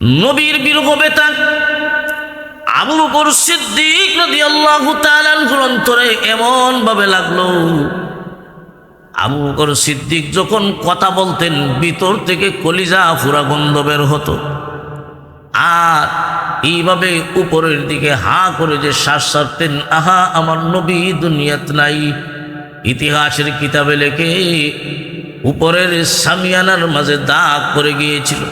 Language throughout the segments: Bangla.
নবীর বিরহ বেতান আবু বকর সিদ্দিক রাদিয়াল্লাহু তাআলার অন্তরে এমন ভাবে লাগল। আবু বকর সিদ্দিক যখন কথা বলতেন, ভিতর থেকে কলিজা ফুরা গন্ধ বের হতো। আর এইভাবে উপরের দিকে হা করে যে শ্বাস ছাড়তেন, আহা, আমার নবী দুনিয়াত নাই। ইতিহাসের কিতাবে লেখে, উপরের সামিয়ানার মাঝে দাগ পড়ে গিয়েছিল।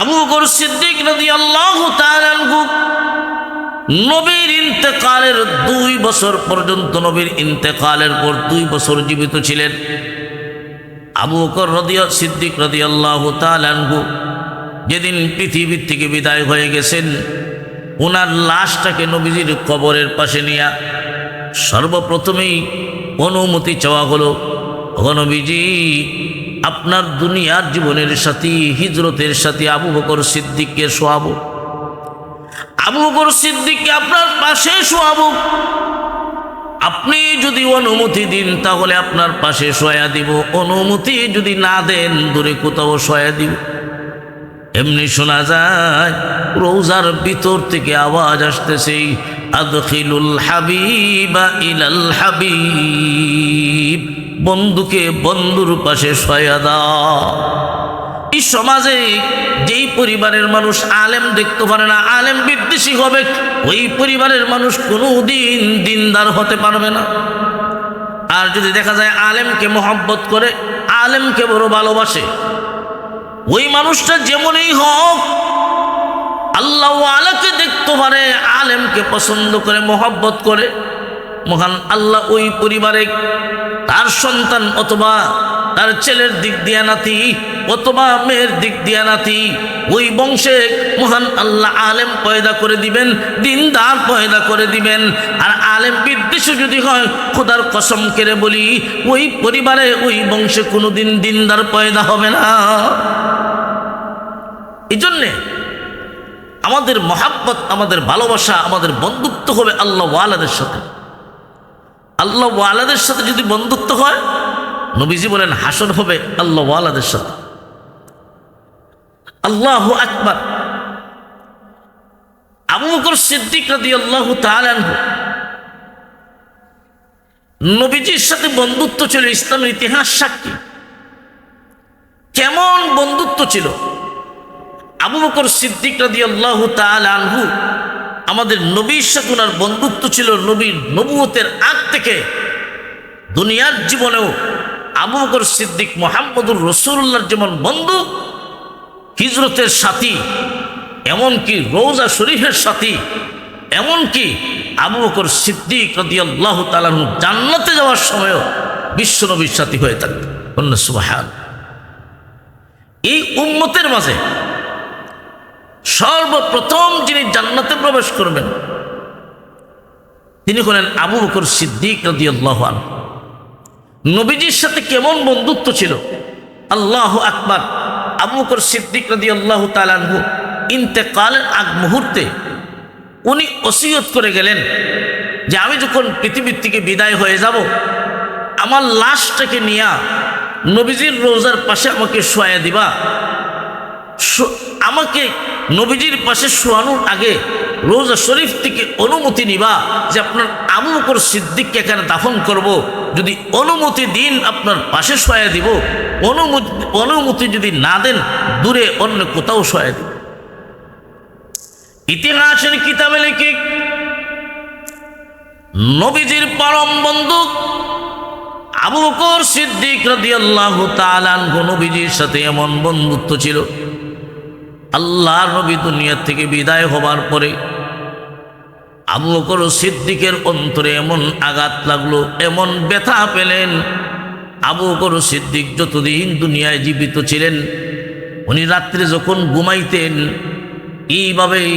আবু বকর সিদ্দিক রাদিয়াল্লাহু তাআলা নবীর ইন্তেকালের দুই বছর পর্যন্ত নবীর ইন্তেকালের পর দুই বছর জীবিত ছিলেন। আবু বকর রদিয়া, সিদ্দিক রাদিয়াল্লাহু আনহু যেদিন পৃথিবীর থেকে বিদায় হয়ে গেছেন ওনার লাশটাকে নবীজির কবরের পাশে নিয়ে সর্বপ্রথমেই অনুমতি চাওয়া হলো নবীজি আপনার দুনিয়ার জীবনের সাথী, হিজরতের সাথে আবু বকর সিদ্দিককে শোয়াবো। আবু বকর সিদ্দিককে আপনার পাশে শোয়াবো। আপনি যদি অনুমতি দিন, তাহলে আপনার পাশে শোয়া দিব। অনুমতি যদি না দেন, দূরে কোথাও শোয়া দিব। এমনি শোনা যায়, রোজার ভিতর থেকে আওয়াজ আসতেছে, আদখিলুল হাবিবা ইলাল হাবিব। বন্ধুকে বন্ধুর পাশে শয়া দাও। এই সমাজে যেই পরিবারের মানুষ আলেম দেখতে পারে না, আলেম বিদ্বেষী হবে, ওই পরিবারের মানুষ কোনো দিন দিনদার হতে পারবে না। আর যদি দেখা যায় আলেমকে মোহাব্বত করে, আলেমকে বড় ভালোবাসে, ওই মানুষটা যেমনই হোক, আল্লাহ আলাকে দেখতে পারে, আলেমকে পছন্দ করে, মোহাব্বত করে। মহান আল্লাহ ওই পরিবারে তার সন্তান অথবা তার ছেলের দিক দিয়া নাতি অথবা মেয়ের দিক দিয়া নাতি, ওই বংশে মহান আল্লাহ আলেম পয়দা করে দিবেন, দিনদার পয়দা করে দিবেন। আর আলেম বিদ্বেষ যদি হয়, খোদার কসম কেড়ে বলি, ওই পরিবারে ওই বংশে কোনোদিন দিনদার পয়দা হবে না। এই জন্যে আমাদের মহাব্বত, আমাদের ভালোবাসা, আমাদের বন্ধুত্ব হবে আল্লাহ ওয়ালাদের সাথে। আল্লাহ ওয়ালাদের সাথে যদি বন্ধুত্ব হয়, নবীজি বলেন, হাসন হবে আল্লাহ ওয়ালাদের সাথে। আল্লাহ আকবার। আবু বকর সিদ্দিক রাদি আল্লাহ তালানহু নবীজির সাথে বন্ধুত্ব ছিল ইসলামের ইতিহাস সাক্ষী। কেমন বন্ধুত্ব ছিল? আবু বকর সিদ্দিক রাদি আল্লাহ আনহু আমাদের নবীর সাথে ওনার বন্ধুত্ব ছিল নবীর নবুয়তের আগ থেকে। দুনিয়ার জীবনেও আবু বকর সিদ্দিক মোহাম্মদুর রসুল্লাহর যেমন বন্ধু, হিজরতের সাথী, এমনকি রৌজা শরীফের সাথী, এমনকি আবু বকর সিদ্দিক রদি আল্লাহ জান্নাতে যাওয়ার সময়ও বিশ্বনবীর সাথী হয়ে থাকত অন্য সুবাহান। এই উন্মতের মাঝে সর্বপ্রথম যিনি জান্নাতে প্রবেশ করবেন, তিনি হলেন আবু বকর সিদ্দিক রদি আল্লাহ নবীজির সাথে কেমন বন্ধুত্ব ছিল? আল্লাহ আকবার। আবু বকর সিদ্দিক রদি আল্লাহ তালানহু ইন্তেকালের আগ মুহূর্তে উনি ওসিয়ত করে গেলেন যে আমি যখন পৃথিবীর থেকে বিদায় হয়ে যাব, আমার লাশটাকে নিয়া নবীজির রোজার পাশে আমাকে শোয়া দিবা। আমাকে নবীজির পাশে শোয়ানোর আগে রোজা শরীফ থেকে অনুমতি নিবা যে আপনার আবু বকর সিদ্দিককে এখানে দাফন করব। যদি অনুমতি দিন, আপনার পাশে শোয়া দিব। অনুমতি অনুমতি যদি না দেন, দূরে অন্য কোথাও শোয়া দিব। ইতিহাসের কিতাবে লিখে, নবীজির পরম বন্ধু আবু বকর সিদ্দিক রাদিয়াল্লাহু তাআলা নবীজির সাথে এমন বন্ধুত্ব ছিল। আল্লাহ নবী দুনিয়া থেকে বিদায় হবার পরে আবু বকর সিদ্দিকের অন্তরে এমন আঘাত লাগল, এমন ব্যথা পেলেন। আবু বকর সিদ্দিক যতদিন দুনিয়ায় জীবিত ছিলেন, উনি রাত্রে যখন ঘুমাইতেন, এইভাবেই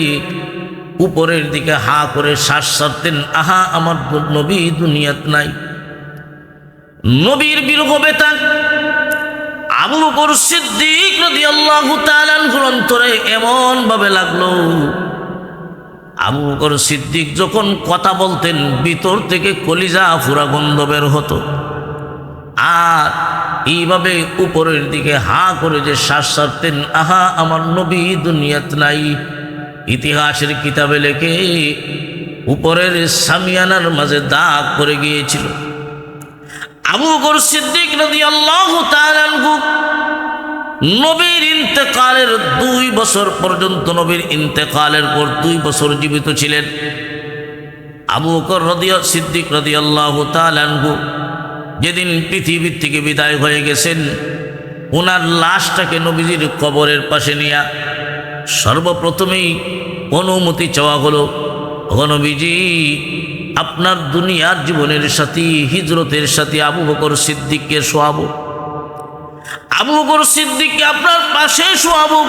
উপরের দিকে হা করে শ্বাস ছাড়তেন, আহা, আমার নবী দুনিয়াত নাই। নবীর বিরহ বেতা আবু বকর সিদ্দিক রাদিয়াল্লাহু তাআলার অন্তরে এমন ভাবে লাগল। আবু বকর সিদ্দিক যখন কথা বলতেন, ভিতর থেকে কলিজা ফুরা গন্ধ বের হতো। আর এইভাবে উপরের দিকে হা করে যে শ্বাস ছাড়তেন, আহা, আমার নবী দুনিয়াত নাই। ইতিহাসের কিতাবে লেখে, উপরের সামিয়ানার মাঝে দাগ করে গিয়েছিল। আবু বকর সিদ্দিক নদী আল্লাহ নবীর ইন্তেকালের দুই বছর পর্যন্ত নবীর ইন্তেকালের পর দুই বছর জীবিত ছিলেন। আবু বকর রদিয়া, সিদ্দিক রদি আল্লাহ তালানহু যেদিন পৃথিবীর থেকে বিদায় হয়ে গেছেন ওনার লাশটাকে নবীজির কবরের পাশে নিয়ে সর্বপ্রথমেই অনুমতি চাওয়া হলো নবীজি আপনার দুনিয়ার জীবনের সাথী, হিজরতের সাথে আবু বকর সিদ্দিককে শোয়াবো। আবু বকর সিদ্দিককে আপনার পাশে শোয়াবো।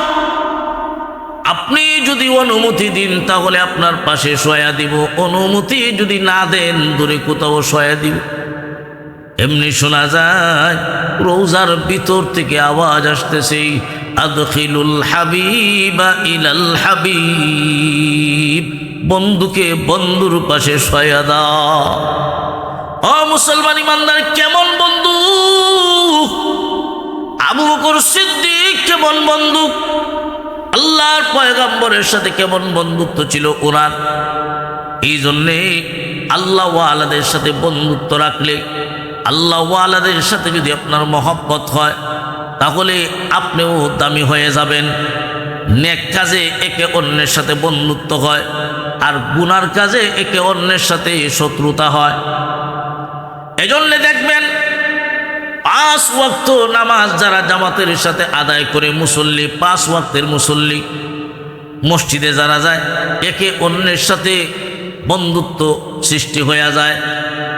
আপনি যদি অনুমতি দিন, তাহলে আপনার পাশে শোয়া দিব। অনুমতি যদি না দেন, দূরে কোথাও শোয়া দিব। এমনি শোনা যায়, রোজার ভিতর থেকে আওয়াজ আসতেছে, আদখিলুল হাবিবা ইলাল হাবিব। বন্ধুকে বন্ধুর পাশে দাও। ও মুসলমান ইমানদার, কেমন বন্ধু? আবু বকর সিদ্দিক কেমন বন্ধু? আল্লাহর পয়গাম্বরের সাথে কেমন বন্ধুত্ব ছিল ওনার? এই জন্যে আল্লাহ আলাদের সাথে বন্ধুত্ব রাখলে আল্লাহ আলাদের সাথে যদি আপনার মহব্বত হয়, তাহলে আপনিও দামি হয়ে যাবেন। নেক কাজে একে অন্যের সাথে বন্ধুত্ব হয়। আর গুনার কাজে একে অন্যের সাথে শত্রুতা হয়। এজন্য দেখবেন, পাঁচ ওয়াক্ত নামাজ যারা জামাতের সাথে আদায় করে মুসল্লি, পাঁচ ওয়াক্তের মুসল্লি মসজিদে যারা যায়, একে অন্যের সাথে বন্ধুত্ব সৃষ্টি হয়ে যায়।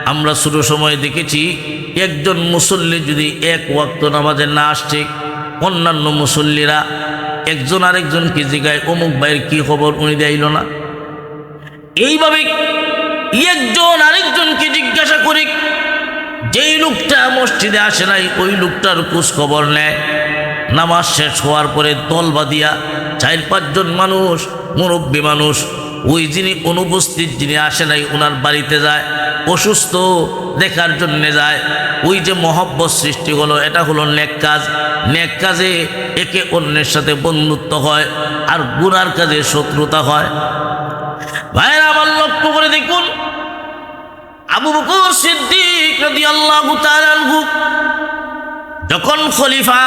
আমরা শুরু সময় দেখেছি, একজন মুসল্লি যদি এক ওয়াক্ত নামাজে না আসছে, অন্যান্য মুসল্লিরা একজন আরেকজনকে জিগায়, অমুক ভাইয়ের কি খবর? উনি দেইল না। এইভাবে একজন আরেকজনকে জিজ্ঞাসা করি, যেই লোকটা মসজিদে আসে নাই, ওই লোকটার খোঁজ খবর নেয়। নামাজ শেষ হওয়ার পরে দল বাঁধিয়া চার পাঁচজন মানুষ, মুরব্বী মানুষ, ওই যিনি অনুপস্থিত যিনি আসে নাই, ওনার বাড়িতে যায়, অসুস্থ দেখার জন্যে যায়। ওই যে মহব্বত সৃষ্টি হলো, এটা হলো নেক কাজ। নেক কাজে একে অন্যের সাথে বন্ধুত্ব হয়, আর গুনার কাজে শত্রুতা হয়। ভাইরা, আমার লক্ষ্য করে দেখুন। আবু বকর সিদ্দিক রাদিয়াল্লাহু তাআলা আনহু যখন খলিফা,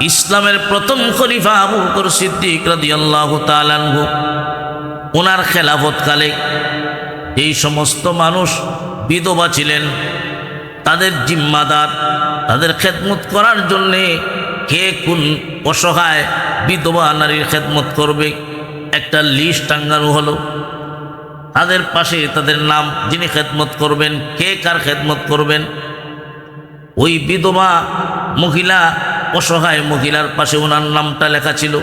ইসলামের প্রথম খলিফা আবু বকর সিদ্দিক রাদিয়াল্লাহু তাআলা ওনার খেলাফতকালে এই সমস্ত মানুষ বিধবা ছিলেন। তাদের জিম্মাদার, তাদের খেদমত করার জন্যে কে কোন অসহায় বিধবা নারীর খেদমত করবে? একটা লিস্ট টাঙ্গানো হলো। তাদের পাশে তাদের নাম, যিনি খেদমত করবেন, কে কার খেদমত করবেন। ওই বিধবা মহিলা, অসহায় মহিলার পাশে ওনার নামটা লেখা ছিল।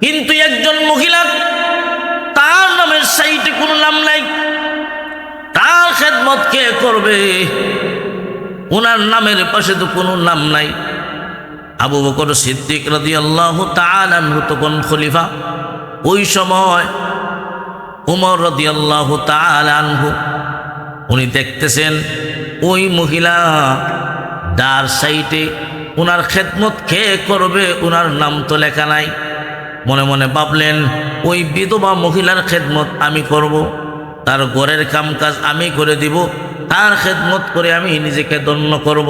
কিন্তু একজন মহিলা, তার নামের সাইটে কোনো নাম নাই। তার খেদমত কে করবে? ওনার নামের পাশে তো কোনো নাম নাই। আবু বকর সিদ্দিক রাদি আল্লাহ তখন খলিফা। ওই সময় উমর রদি আল্লাহ তালানহু উনি দেখতেছেন ওই মহিলা ডার সাইটে ওনার খেদমত খেয়ে করবে ওনার নাম তো লেখা নাই মনে মনে ভাবলেন, ওই বিধবা মহিলার খেদমত আমি করব। তার ঘরের কামকাজ আমি করে দিব, তার খেদমত করে আমি নিজেকে দন্য করব।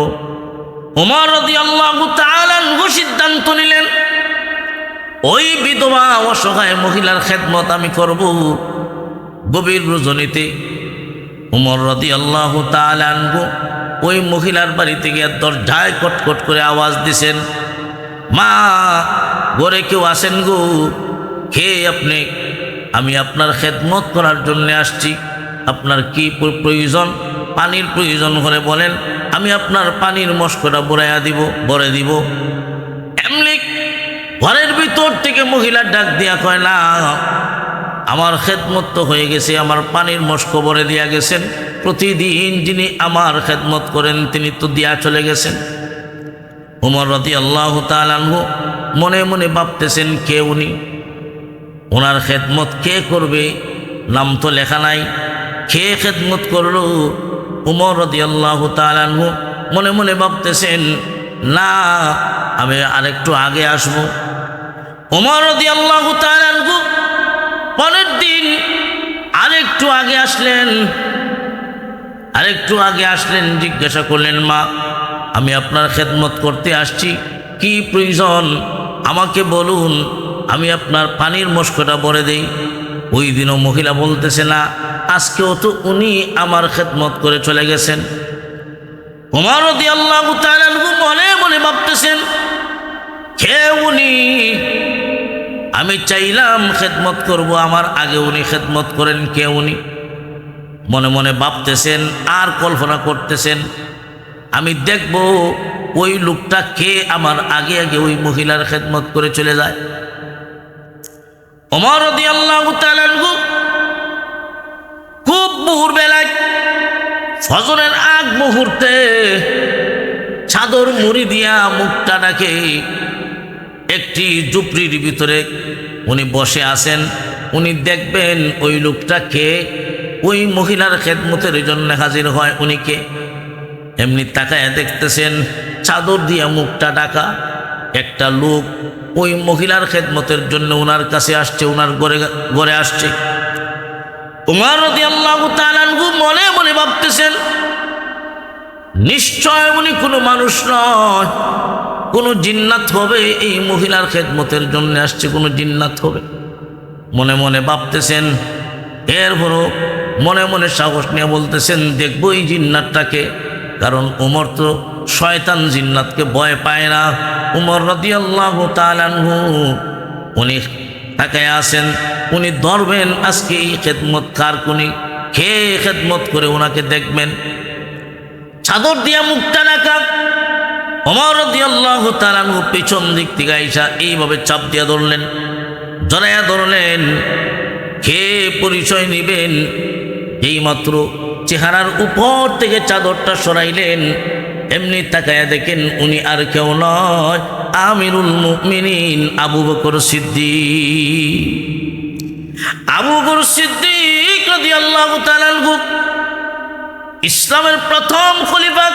উমর রদি আল্লাহ তালানহু সিদ্ধান্ত নিলেন ওই বিধবা অসহায় মহিলার খেদমত আমি করব। গভীর রজনীতে উমর রদি আল্লাহ তাহলে আনব ওই মহিলার বাড়িতে গিয়ে দরজায় কটকট করে আওয়াজ দিছেন, মা, ঘরে কেউ আসেন গো? খেয়ে আপনি? আমি আপনার খেদমত করার জন্য আসছি। আপনার কি প্রয়োজন? পানির প্রয়োজন করে বলেন, আমি আপনার পানির মস্কটা বড়াইয়া দিব, বরে দিব। ভিতর থেকে মহিলার ডাক দিয়া কয়, না, আমার খেদমত তো হয়ে গেছে, আমার পানির মস্ক বরে দিয়া গেছেন। প্রতিদিন যিনি আমার খেদমত করেন, তিনি তো দিয়া চলে গেছেন। উমর রতি আল্লাহ তালানহু মনে মনে ভাবতেছেন, কে উনি? ওনার খেদমত কে করবে? নাম তো লেখা নাই। কে খেদমত করল? উমর রদি আল্লাহ তালানহু মনে মনে ভাবতেছেন, না, আমি আরেকটু আগে আসব। ওমর আল্লাহ পরের দিন আরেকটু আগে আসলেন। আরেকটু আগে আসলেন, জিজ্ঞাসা করলেন, মা, আমি আপনার খেদমত করতে আসছি। কি প্রয়োজন? আমাকে বলুন, আমি আপনার পানির মস্কটা ভরে দেই। ওই দিনও মহিলা বলতেছে, না, আজকেও তো উনি আমার খেদমত করে চলে গেছেন। উমার রদি আল্লাহ মনে মনে ভাবতেছেন কে উনি আমি চাইলাম খেদমত করব, আমার আগে উনি খেদমত করেন কে উনি মনে মনে ভাবতেছেন, আর কল্পনা করতেছেন। আমি দেখব ওই লোকটা কে আমার আগে আগে ওই মহিলার খেদমত করে চলে যায়। অমর খুব মুহুর বেলায় ফজরের আগ মুহূর্তে চাদর মুড়ি দিয়া মুখটা ডাকে একটি জুপড়ির ভিতরে উনি বসে আছেন। উনি দেখবেন ওই লোকটা কে ওই মহিলার খেদমতের জন্য হাজির হয় উনি কে এমনি তাকায় দেখতেছেন, চাদর দিয়া মুখটা ডাকা একটা লোক ওই মহিলার খেদমতের জন্য ওনার কাছে আসছে ওনার ঘরে ঘরে আসছে। উমার মনে মনে ভাবতেছেন, নিশ্চয় উনি কোনো মানুষ নয়। কোনো জিন্নাত হবে, এই মহিলার খেদমতের জন্য আসছে কোনো জিন্নাত হবে। মনে মনে ভাবতেছেন, এরপরও মনে মনে সাহস নিয়ে বলতেছেন, দেখব এই জিন্নাতটাকে। কারণ উমর তো শয়তান জিন্নাতকে ভয় পায় না। উমর রদি আল্লাহ উনি তাকায় আসেন উনি ধরবেন, আজকে এই খেদমত কার কোনি খেয়ে খেদমত করে ওনাকে দেখবেন। চাদর দিয়া মুখটা রাখা অমর দিয়াল্লাহ তারানু পেছন দিক থেকে আইসা এইভাবে চাপ দিয়া ধরলেন, জড়াইয়া ধরলেন খেয়ে পরিচয় নিবেন। এইমাত্র চেহারার উপর থেকে চাদরটা সরাইলেন, এমনি তাকায়া দেখেন উনি আর কেউ নয়, আমিরুল মুমিনিন আবু বকর সিদ্দিক। আবু বকর সিদ্দিক রাদিয়াল্লাহু তাআলা ইসলামের প্রথম খলিফা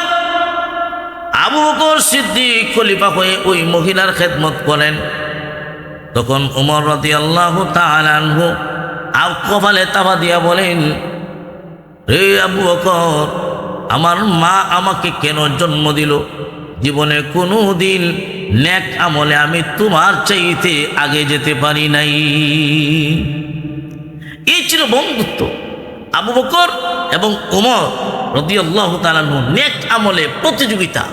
আবু বকর সিদ্দিক খলিফা হয়ে ওই মহিলার খেদমত করেন। তখন উমর রদি আল্লাহ তালানহু আর কপালে তাবা দিয়া বলেন রে আবু বকর, আমার মা আমাকে কেন জন্ম দিল? জীবনে কোনো দিন ন্যাক আমলে আমি তোমার চাইতে আগে যেতে পারি নাই। এই ছিল বন্ধুত্ব। আবু বকর এবং উমর রদি আল্লাহ তালানহু নেক আমলে প্রতিযোগিতা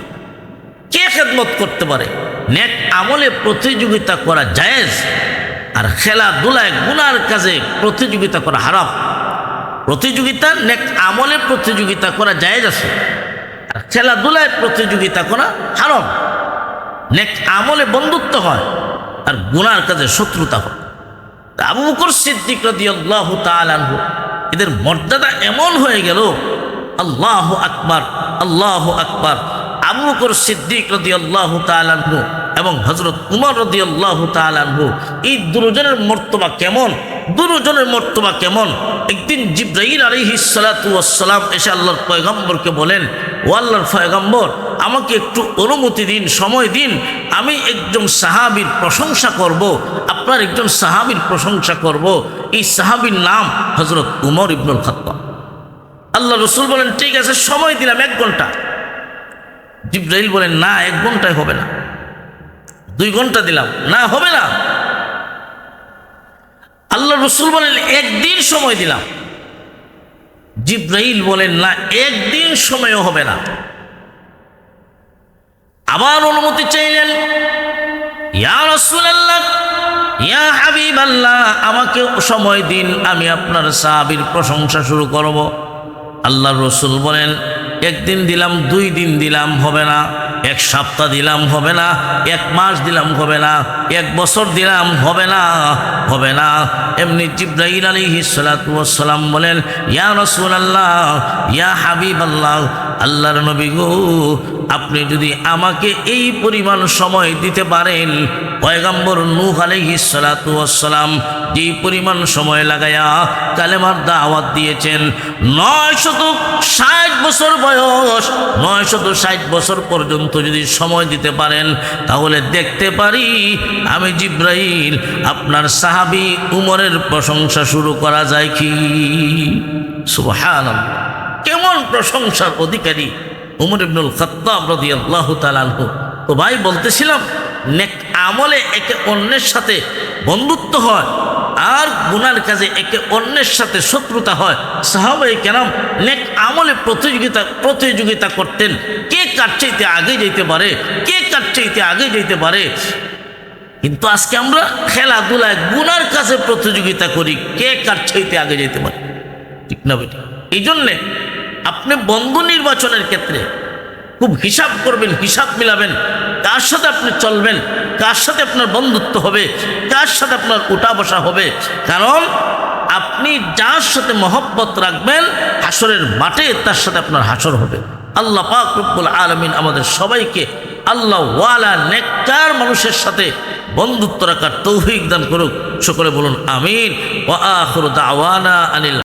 কে খেদমত করতে পারে? নেক আমলে প্রতিযোগিতা করা জায়েজ আর খেলাধুলায় গুনার কাজে প্রতিযোগিতা করা হারাম? প্রতিযোগিতা, নেক আমলে প্রতিযোগিতা করা জায়েজ আছে আর খেলাধুলায় প্রতিযোগিতা করা হারাম। নেক আমলে বন্ধুত্ব হয় আর গুনার কাজে শত্রুতা হয়। আবু বকর সিদ্দিক রাদিয়াল্লাহ তাআলাহু এদের মর্যাদা এমন হয়ে গেল, আল্লাহ আকবার আল্লাহ আকবার। আবু বকর সিদ্দিক রদি আল্লাহ তালানহু এবং হজরত উমর রদি আল্লাহ তালানহু এই দুজনের মর্তবা কেমন? দুজনের মর্তবা কেমন? একদিন জিব্রাহিল আলহি সালাতাম এসে আল্লাহর পয়গম্বরকে বলেন, ও আল্লাহর পয়গম্বর, আমাকে একটু অনুমতি দিন, সময় দিন, আমি একজন সাহাবির প্রশংসা করব, আপনার একজন সাহাবির প্রশংসা করব। এই সাহাবির নাম হজরত উমর ইবনুল খত্তাব। আল্লাহ রসুল বলেন, ঠিক আছে, সময় দিলাম এক ঘণ্টা। জিব্রাইল বলেন না, এক ঘন্টায় হবে না। দুই ঘণ্টা দিলাম। না, হবে না। আল্লাহ রসুল বলেন, একদিন সময় দিলাম। জিব্রাইল বলেন না, একদিন সময়ও হবে না। আবার অনুমতি চাইলেন, ইয়া রসুল্লাহ ইয়া হাবিব আল্লাহ আমাকে সময় দিন, আমি আপনার সাহাবির প্রশংসা শুরু করব। আল্লাহ রসুল বলেন একদিন দিলাম, দুই দিন দিলাম, হবে না। এক সপ্তাহ দিলাম, হবে না। এক মাস দিলাম, হবে না। এক বছর দিলাম, হবে না হবে না। এমনি জিব্রাহিল আলী সালাম বলেন, ইয়া রসুল আল্লাহ ইয়া হাবিব আল্লাহ আল্লাহর নবী গো, আপনি যদি আমাকে এই পরিমাণ সময় দিতে পারেন পয়গাম্বর নূহ ওয়াসসালাম যে পরিমাণ সময় লাগায়া কালেমার দাওয়াত দিয়েছেন, নয় শত ষাট বছর বয়স, নয় শত ষাট বছর পর্যন্ত যদি সময় দিতে পারেন, তাহলে দেখতে পারি আমি জিব্রাইল, আপনার সাহাবি উমরের প্রশংসা শুরু করা যায় কি? কেমন প্রশংসার অধিকারী উমর ইবনুল খত্তাব তাআলা আনহু। তো ভাই, বলতেছিলাম নেক আমলে একে অন্যের সাথে বন্ধুত্ব হয়, আর গুনার কাজে একে অন্যের সাথে শত্রুতা হয়। সাহাবাই কেরাম নেক আমলে প্রতিযোগিতা প্রতিযোগিতা করতেন। কে কার চাইতে আগে যেতে পারে? কে কার চাইতে আগে যেতে পারে? কিন্তু আজকে আমরা খেলাধুলায় গুনার কাছে প্রতিযোগিতা করি, কে কার চাইতে আগে যেতে পারে? ঠিক না বেটি? এই জন্যে আপনি বন্ধু নির্বাচনের ক্ষেত্রে খুব হিসাব করবেন, হিসাব মিলাবেন। কার সাথে আপনি চলবেন, কার সাথে আপনার বন্ধুত্ব হবে, কার সাথে আপনার উঠা বসা হবে। কারণ আপনি যার সাথে মহব্বত রাখবেন, হাসরের মাঠে তার সাথে আপনার হাসর হবে। আল্লাহ পাক রব্বুল আলমিন আমাদের সবাইকে আল্লাহ ওয়ালা নেককার মানুষের সাথে বন্ধুত্ব রাখার তৌফিক দান করুক। সকলে বলুন আমিন। ওয়া আখিরু দাওয়ানা আনিল